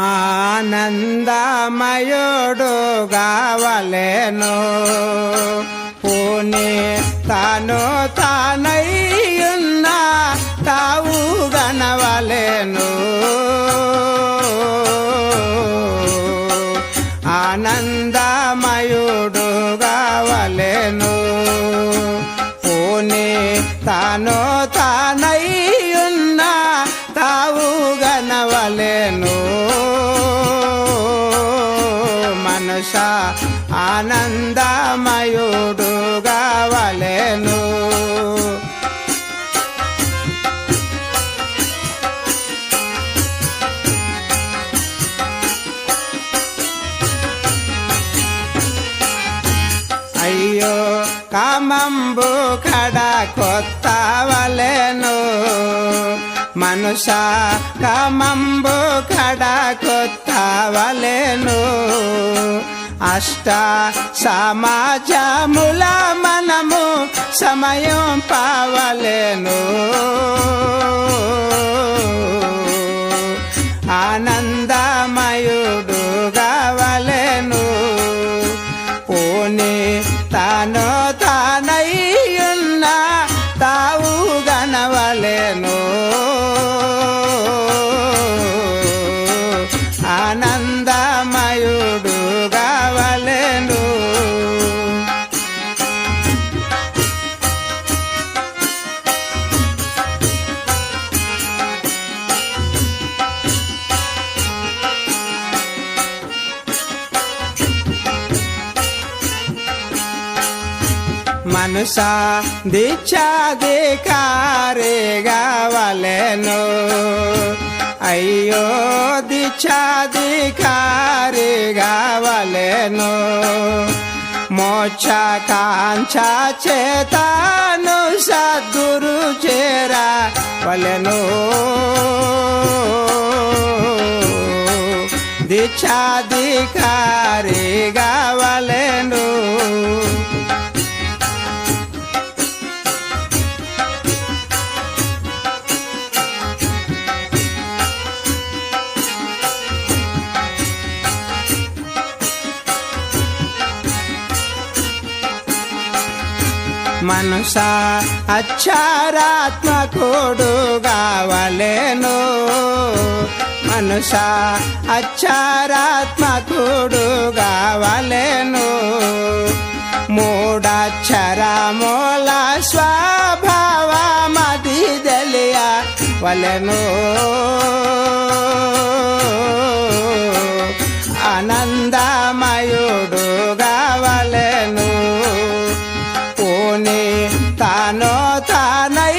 ఆనందమయుడు కావలేను పూని తాను తానయ్యున్న తావు గనవలేను. ఆనందమయుడు కావలేను పూని తాను తానయ్యున్న తావు గనవలేను. మనస ఆనందమయుడు కావలేను అయ్యో కామంబు కడ మనుష కమంబు కడ కొత్తవలెను అష్ట సమాజముల మనము సమయం పావలేను. ఆనందమయుడు గవలేను పోనీ తాను మనుష దీక్షాధికారిగా వలెను అయ్యో దీక్షాధికారిగా వలెను మోక్ష కాంక్ష చేతాను సద్గురు చేరా వలెను దీక్షాధికారిగా వలెను మనుష అక్షరాత్మకుడు కావలేను మనుష అక్షరాత్మకుడు కావలేను మూడక్షరమూల స్వభావమది తెలియ వలెను. ఆనందమయుడు కావలేను తాను తానయ్యున్న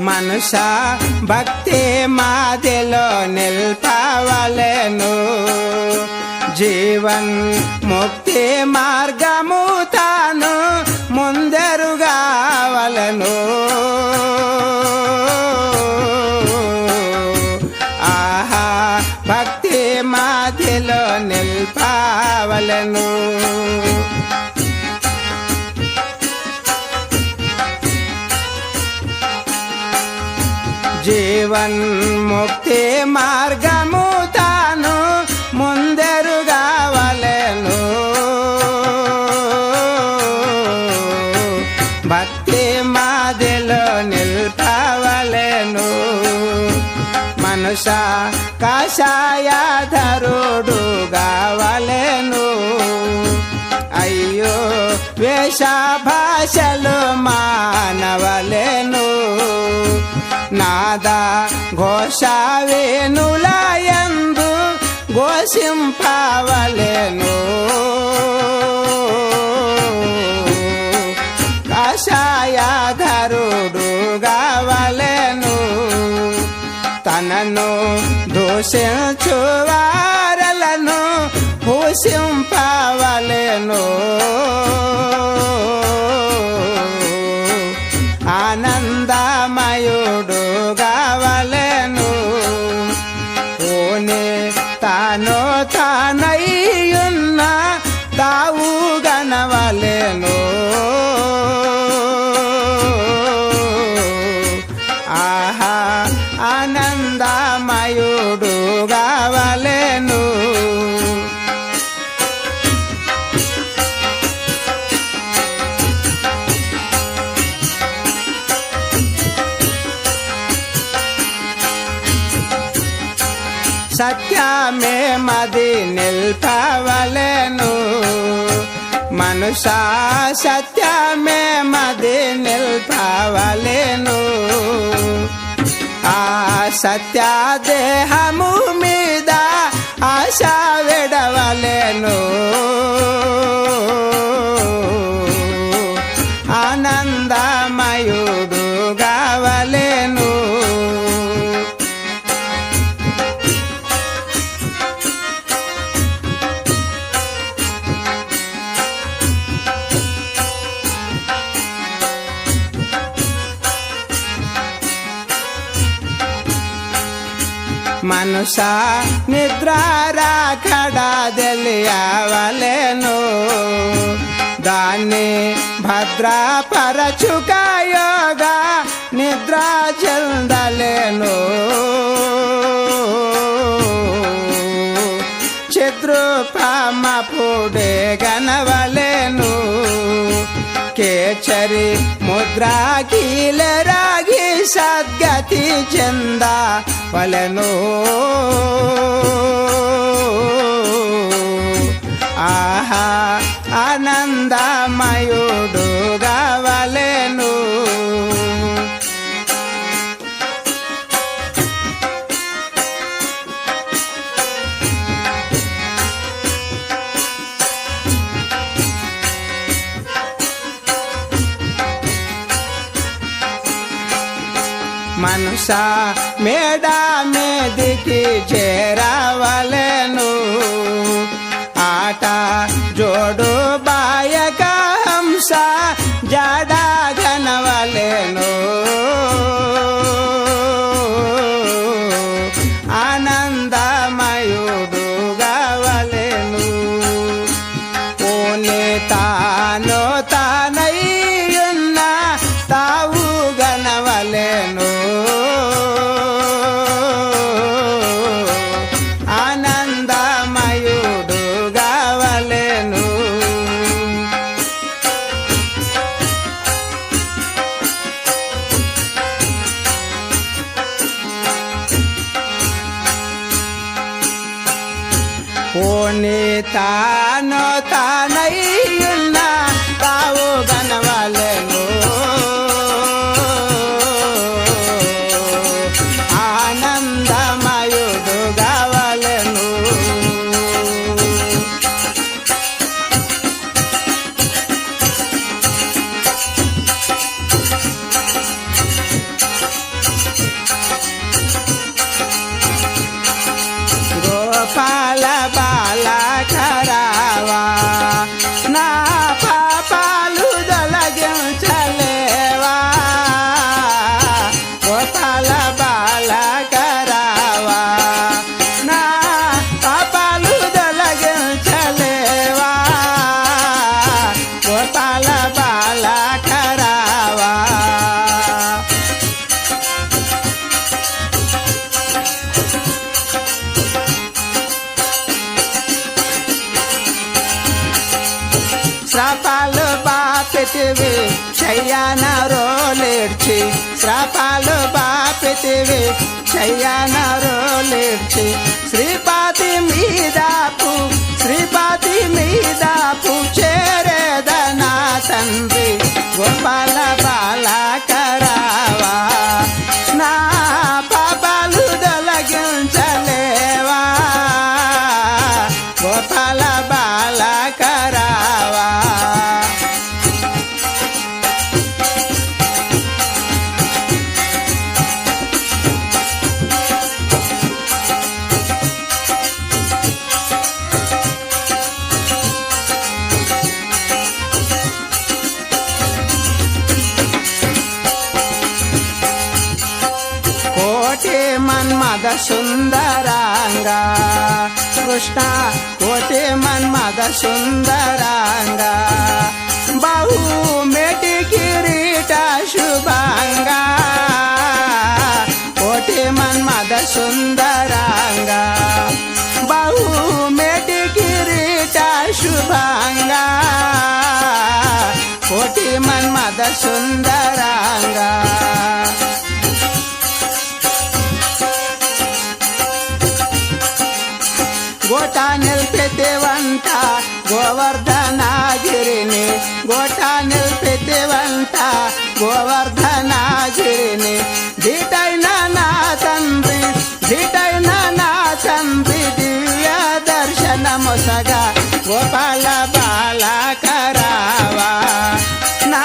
మనుష భక్తి మాదిలో నిల్పవలను. జీవన్ ముక్తి మార్గము తాను ముందరుగావలను. ఆహా భక్తి మాదిలో నిల్పవలను. జీవన్ ముక్తి మార్గము తాను ముందరుగావలెను. భక్తి మాదిలో నిల్పవలెను. మనుష కషాయధరుడు కావలెను అయ్యో వేష భాషలు మానవలేను. నాద ఘోష వేణులయందు ఘోషింపవలెను. కషాయధరుడు గవలేను తనను దోషించువా దూషింపవలెను సత్యమే మది నిల్పవలెను. మనుషా సత్యమే మది నిల్పవలెను. ఆ సత్య దేహము మీద ఆశ మనుష నిద్రారాకడా తెలియవలెను దాన్ని భద్రపరచుక యోగా నిద్ర చెందలేను చిద్రూపమ పుడే గనవలేను కేచరి ముద్రా కీలరాగి సద్గతి చెంద వలెను ఆహా ఆనందమయుడు కావలెను మనసా మేడా మీదికి చేరవలను. ఆట జోడు పోనీ తాను తానయ్యున్నా తావు గనవలెను ఆనందమయుడు గవలెను గోపాల శ్రాపాలు బాపెతివి శయ్యాన రోలేడ్చి. శ్రాపాలు బాపెతివి శయ్యాన రోలేడ్చి. శ్రీపాతి మీదాపు శ్రీపాతి మీదాపు చేరేదనా తండ్రి. గోపాల బాలాకర के मनमद सुंदरांगा कृष्णा कोटे मनमद सुंदरांगा बहू मेटी किरीटा शुभांगा कोटे मनमद सुंदरांगा बहू मेटी किरीटा शुभांगा कोटे मनमद सुंदरांगा గోపాల బాలకరావా? నా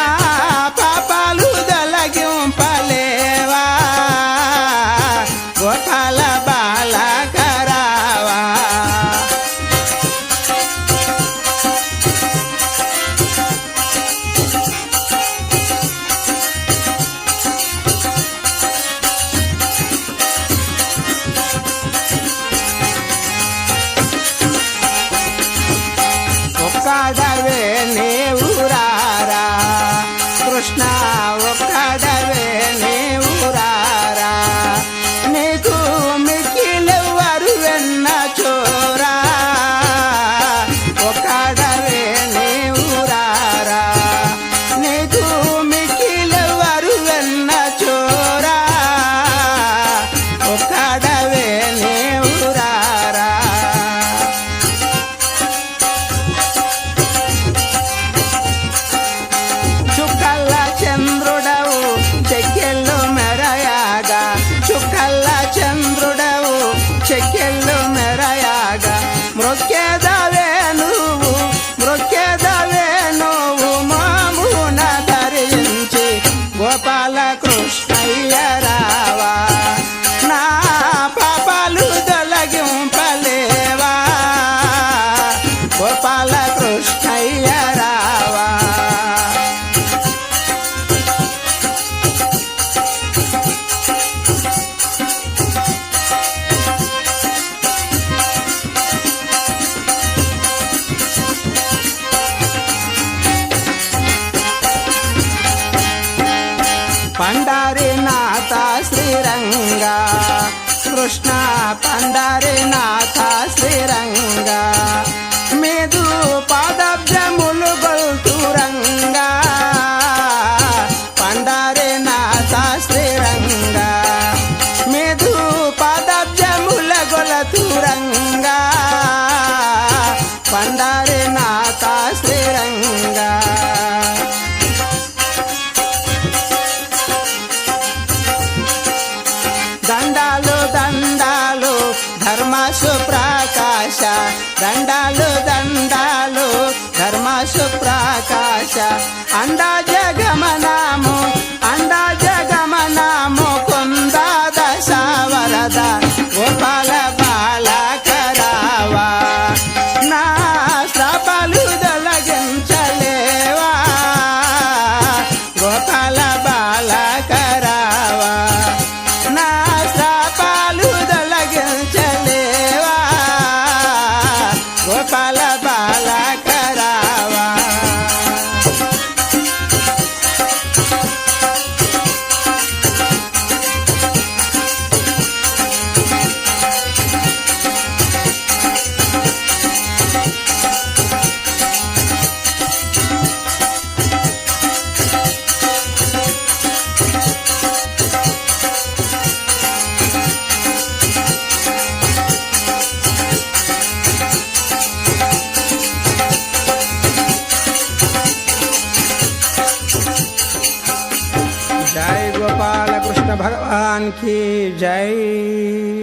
పండారినాథ శ్రీరంగ. కృష్ణ పండారినాథ శ్రీరంగ. మేదు పాదబ్జములు గొల్తు की जय।